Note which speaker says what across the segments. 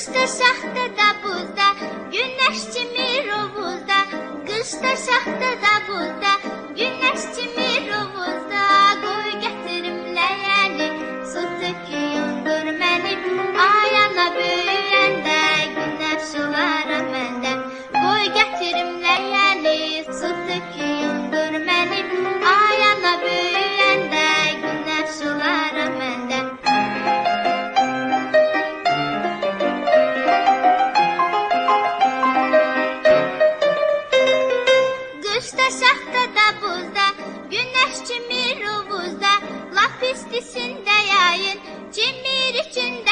Speaker 1: Kışta şahta da buzda, güneş çimir ovuzda. Kışta şahta da buzda, güneş çimir Kışta şahta da buzda, güneş çimir uvuzda, laf istisinde yayın, çimir içinde.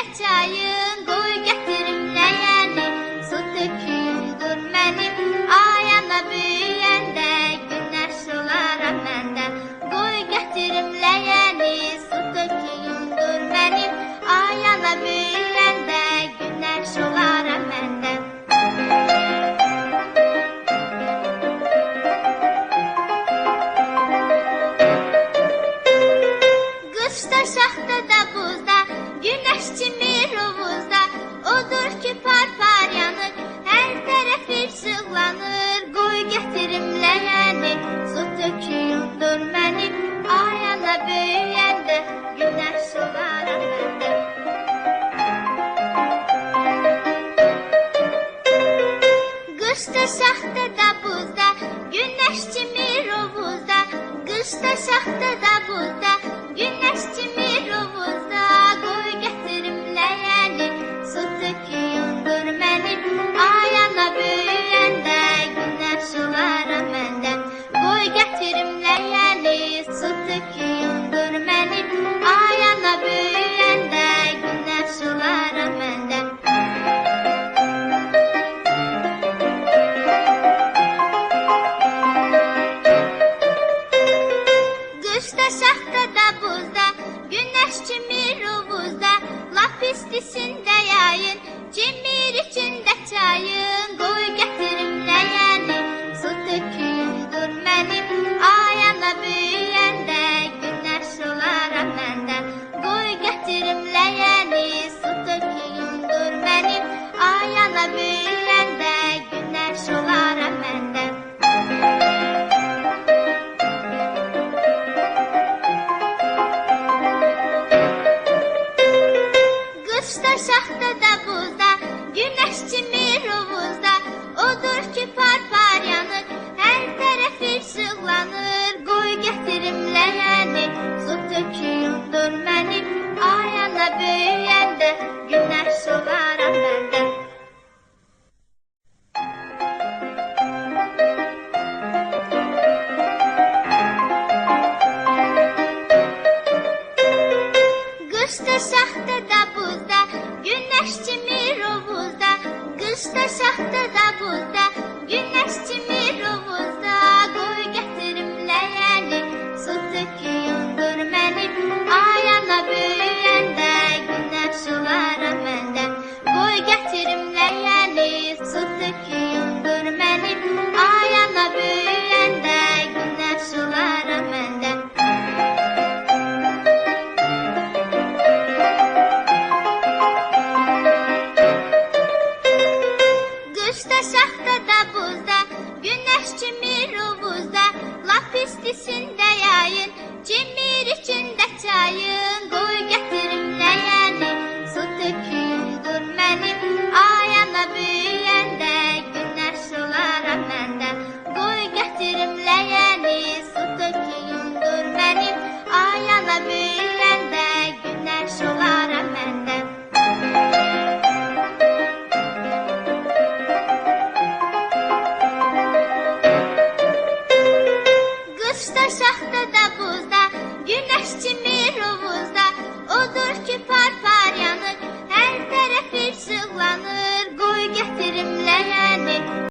Speaker 1: Qışda şaxta da buzda, günəş kimi rovuzda, odur ki par-par yanır, hər tərəf işıqlanır, qoy gətirim ləyəni, su töküyündür mənim, ay ana böyüyəndə, günəş olaram məndə. Qışda şaxta da buzda, günəş kimi rovuzda, qışda şaxta da buzda, güneşçi mi ruhu bir rubuzda Laf istisinde yayın Cimir içinde çayın Koy getirim yani. Su döküldür benim Ayana büyüyende Güneş olaram benden Koy getirim yani Su döküldür benim Ayana büyüyende. Böyüyəndə, günəş olaram məndə. Qışda şaxta da buzda, günəş kimi rovuzda, qışda şaxta da buzda, günəş kimi çimir havuzda Laf pislisin